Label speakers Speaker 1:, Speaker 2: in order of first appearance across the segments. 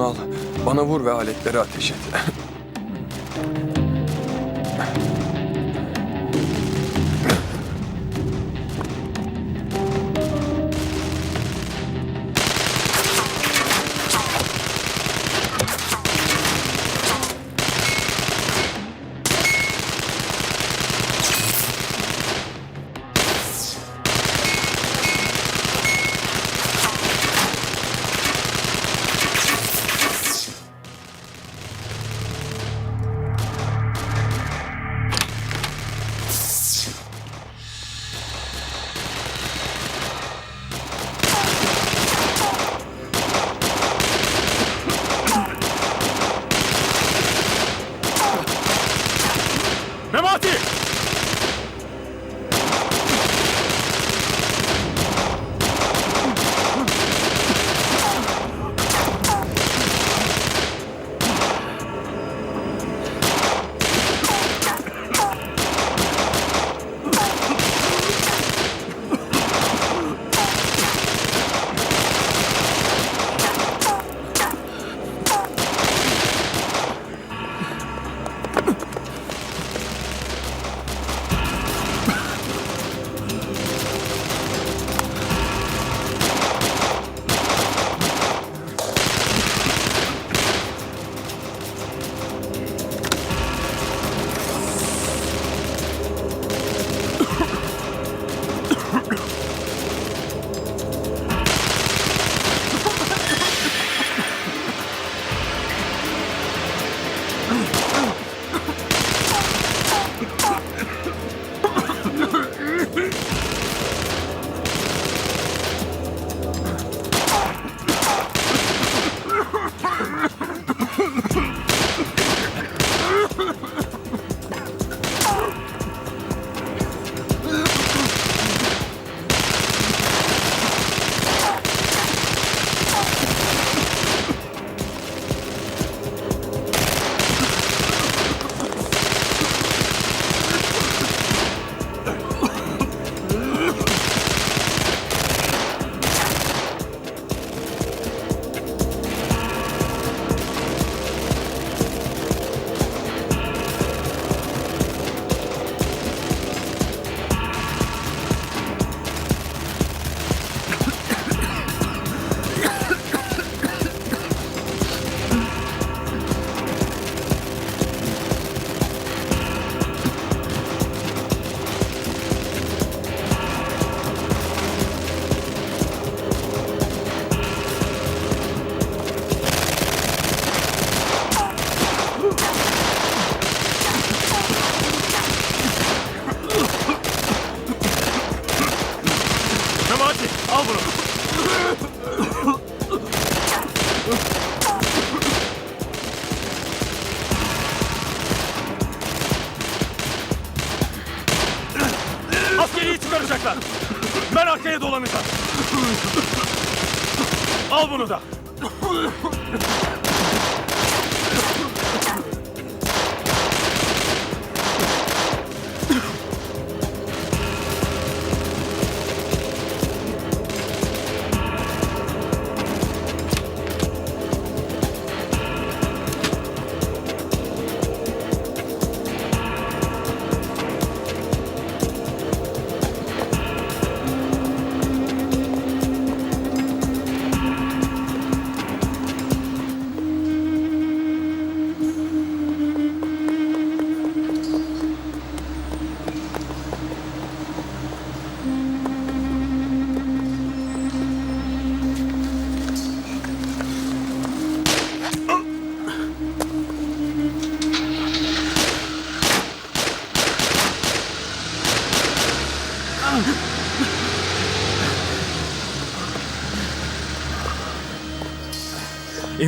Speaker 1: Al. Bana vur ve aletleri ateş et.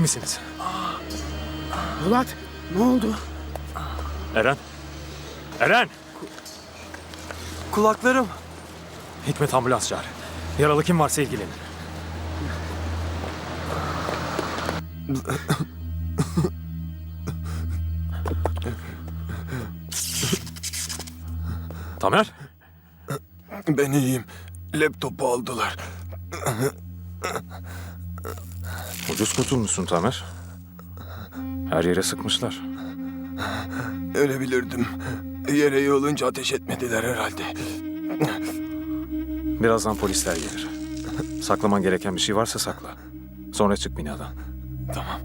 Speaker 2: misiniz?
Speaker 3: Polat ne oldu?
Speaker 2: Eren? Eren!
Speaker 1: Kulaklarım.
Speaker 2: Hikmet ambulans çağır. Yaralı kim varsa ilgilenin. Tamer?
Speaker 1: Ben iyiyim. Laptopu aldılar.
Speaker 2: Ucuz kurtulmuşsun Tamer. Her yere sıkmışlar.
Speaker 4: Ölebilirdim. Yere yığılınca ateş etmediler herhalde.
Speaker 2: Birazdan polisler gelir. Saklaman gereken bir şey varsa sakla. Sonra çık binadan.
Speaker 4: Tamam.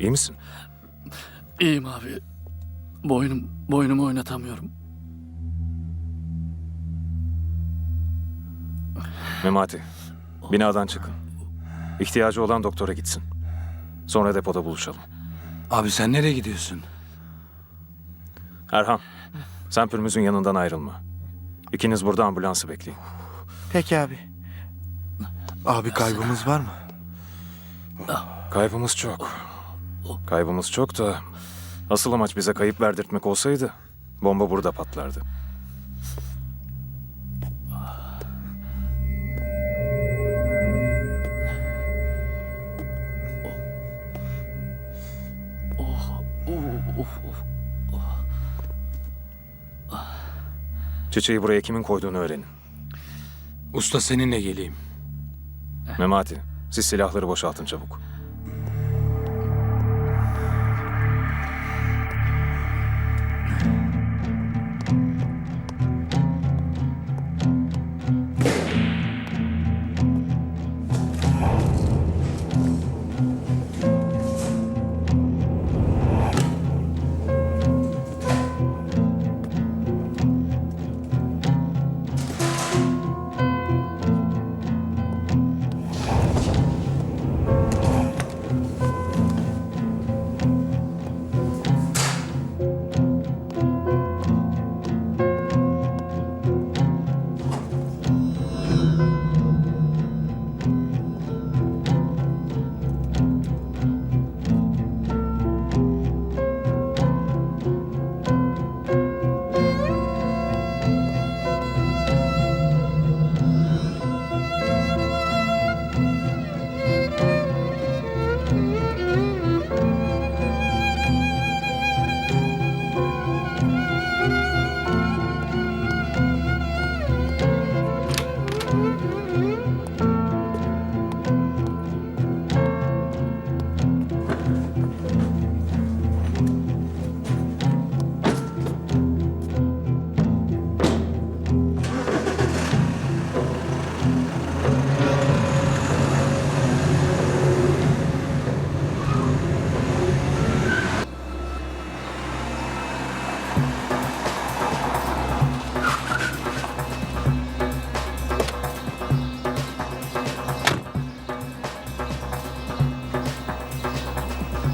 Speaker 2: İyi misin?
Speaker 5: İyiyim abi. Boynum, boynumu oynatamıyorum.
Speaker 2: Memati, binadan çıkın. İhtiyacı olan doktora gitsin. Sonra depoda buluşalım.
Speaker 6: Abi sen nereye gidiyorsun?
Speaker 2: Erhan, sen Pürmüz'ün yanından ayrılma. İkiniz burada ambulansı bekleyin.
Speaker 7: Peki abi.
Speaker 6: Abi kaybımız var mı?
Speaker 2: Kaybımız çok. Kaybımız çok da asıl amaç bize kayıp verdirtmek olsaydı bomba burada patlardı. Çiçeği buraya kimin koyduğunu öğrenin.
Speaker 6: Usta seninle geleyim.
Speaker 2: Memati, siz silahları boşaltın çabuk.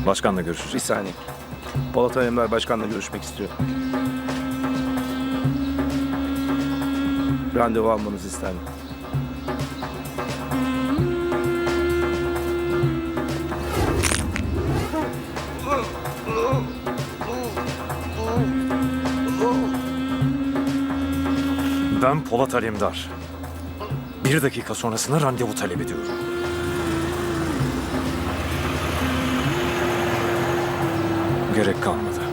Speaker 2: Başkanla
Speaker 8: Bir
Speaker 2: görüşeceğiz.
Speaker 8: saniye. Polat Alemdar Başkan'la görüşmek istiyor. Randevu almanız istendi.
Speaker 2: Ben Polat Alemdar. Bir dakika sonrasında randevu talep ediyorum. Gerek kalmadı.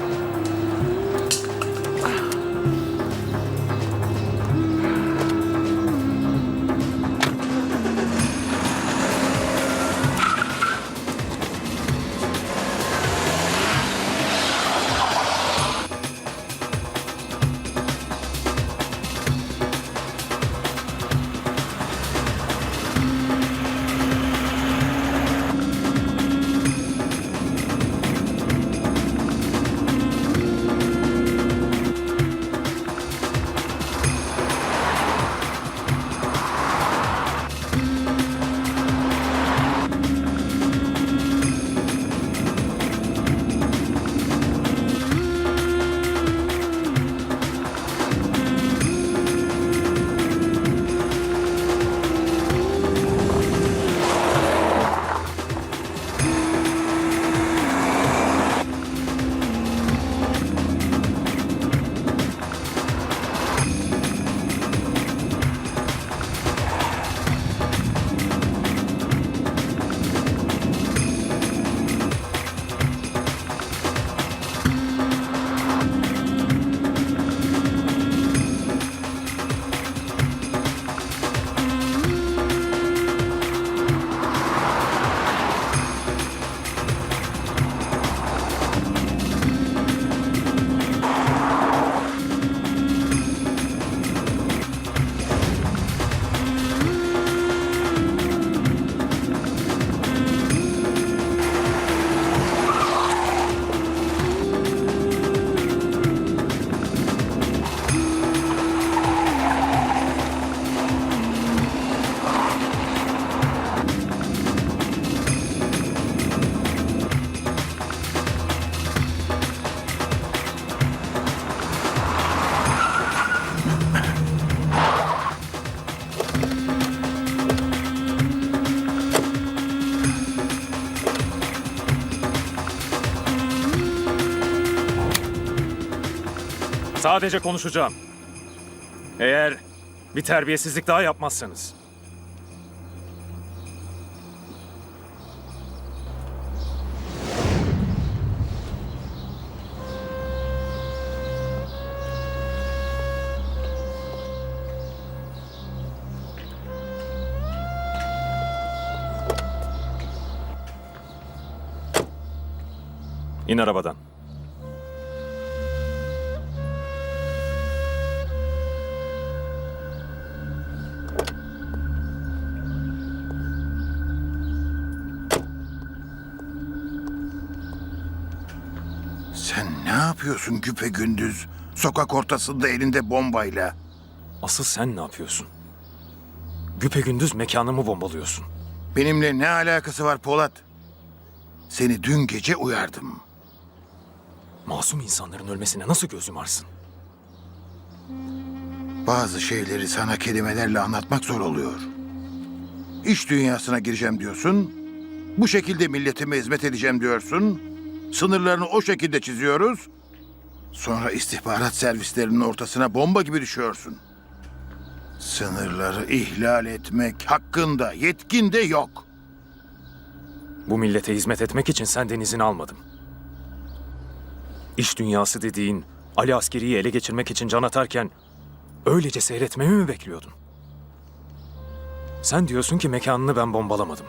Speaker 2: Sadece konuşacağım. Eğer bir terbiyesizlik daha yapmazsanız. İn arabadan.
Speaker 9: Yapıyorsun güpe gündüz? Sokak ortasında elinde bombayla.
Speaker 2: Asıl sen ne yapıyorsun? Güpegündüz mekanımı bombalıyorsun.
Speaker 9: Benimle ne alakası var Polat? Seni dün gece uyardım.
Speaker 2: Masum insanların ölmesine nasıl göz yumarsın?
Speaker 9: Bazı şeyleri sana kelimelerle anlatmak zor oluyor. İş dünyasına gireceğim diyorsun. Bu şekilde milletime hizmet edeceğim diyorsun. Sınırlarını o şekilde çiziyoruz. Sonra istihbarat servislerinin ortasına bomba gibi düşüyorsun. Sınırları ihlal etmek hakkında yetkin de yok.
Speaker 2: Bu millete hizmet etmek için senden izin almadım. İş dünyası dediğin Ali askeriyi ele geçirmek için can atarken öylece seyretmemi mi bekliyordun? Sen diyorsun ki mekanını ben bombalamadım.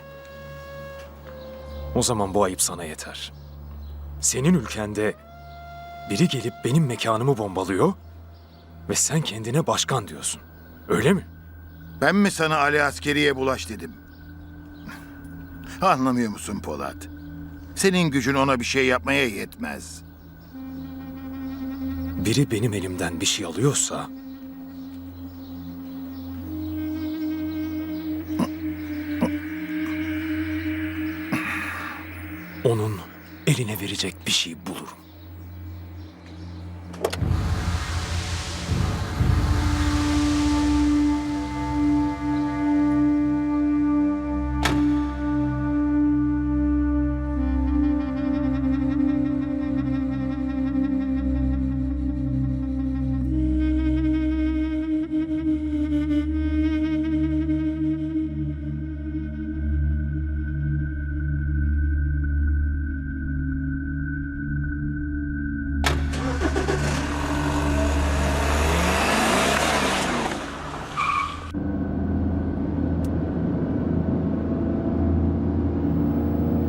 Speaker 2: O zaman bu ayıp sana yeter. Senin ülkende biri gelip benim mekanımı bombalıyor ve sen kendine başkan diyorsun. Öyle mi?
Speaker 9: Ben mi sana Ali Askeri'ye bulaş dedim? Anlamıyor musun Polat? Senin gücün ona bir şey yapmaya yetmez.
Speaker 2: Biri benim elimden bir şey alıyorsa... Onun eline verecek bir şey bulurum.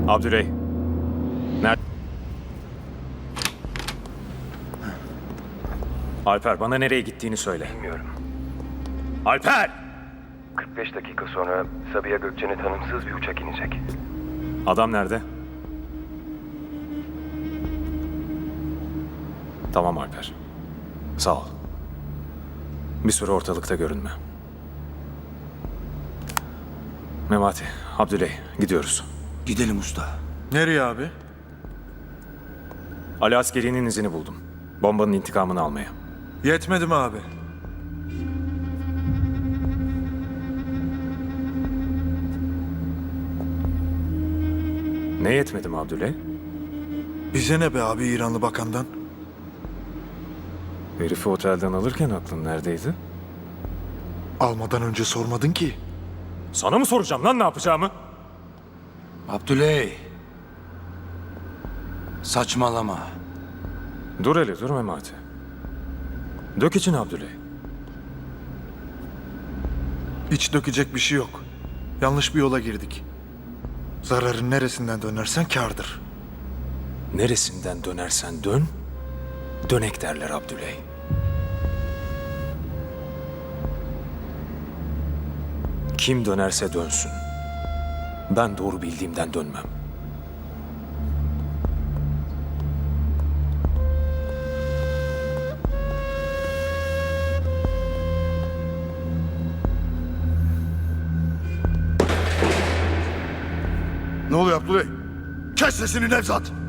Speaker 2: Abdüley. Nerede? Alper bana nereye gittiğini söyle.
Speaker 10: Bilmiyorum.
Speaker 2: Alper!
Speaker 10: 45 dakika sonra Sabiha Gökçen'e tanımsız bir uçak inecek.
Speaker 2: Adam nerede? Tamam Alper. Sağ ol. Bir süre ortalıkta görünme. Memati, Abdüley gidiyoruz.
Speaker 6: Gidelim usta.
Speaker 4: Nereye abi?
Speaker 2: Ali Askeri'nin izini buldum. Bombanın intikamını almaya.
Speaker 4: Yetmedi mi abi?
Speaker 2: Ne yetmedi mi Abdüley?
Speaker 4: Bize ne be abi İranlı bakandan?
Speaker 2: Herifi otelden alırken aklın neredeydi?
Speaker 4: Almadan önce sormadın ki.
Speaker 2: Sana mı soracağım lan ne yapacağımı?
Speaker 6: Abdüley. Saçmalama.
Speaker 2: Dur hele dur Memati. Dök için Abdüley.
Speaker 4: Hiç dökecek bir şey yok. Yanlış bir yola girdik. Zararın neresinden dönersen kârdır.
Speaker 2: Neresinden dönersen dön, dönek derler Abdüley. Kim dönerse dönsün. Ben doğru bildiğimden dönmem.
Speaker 9: Ne oluyor Abdüley? Kes sesini Nevzat!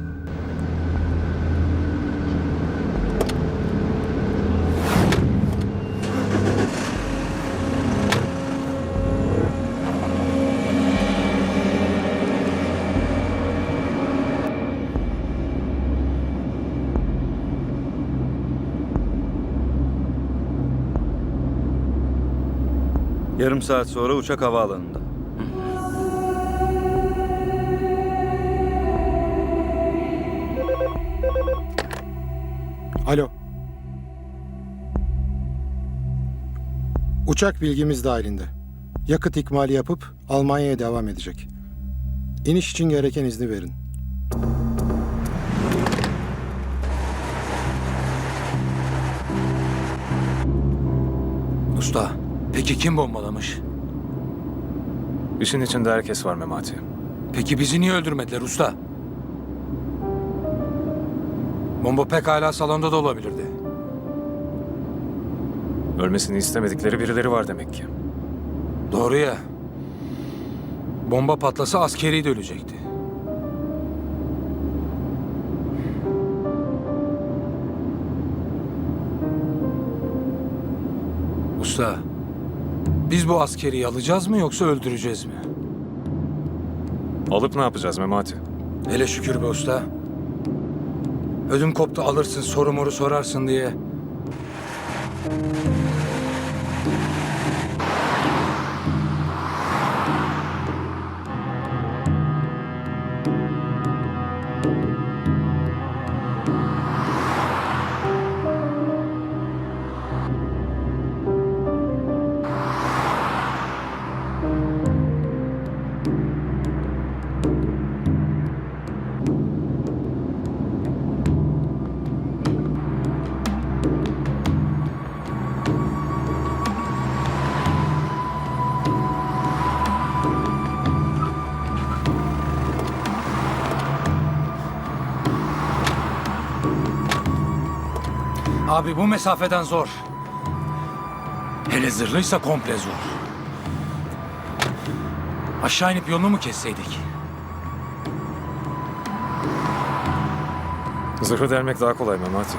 Speaker 11: Yarım saat sonra uçak havaalanında.
Speaker 7: Alo. Uçak bilgimiz dahilinde. Yakıt ikmali yapıp Almanya'ya devam edecek. İniş için gereken izni verin.
Speaker 6: Usta, peki kim bombalamış?
Speaker 2: İşin içinde herkes var Memati.
Speaker 6: Peki bizi niye öldürmediler usta? Bomba pekala salonda da olabilirdi.
Speaker 2: Ölmesini istemedikleri birileri var demek ki.
Speaker 6: Doğru ya. Bomba patlasa askeri de ölecekti. Usta, biz bu askeriyi alacağız mı yoksa öldüreceğiz mi?
Speaker 2: Alıp ne yapacağız Memati?
Speaker 6: Hele şükür be usta. Ödüm koptu alırsın soru moru sorarsın diye. Abi bu mesafeden zor. Hele zırhlıysa komple zor. Aşağı inip yolunu mu kesseydik?
Speaker 2: Zırhı delmek daha kolay Memati.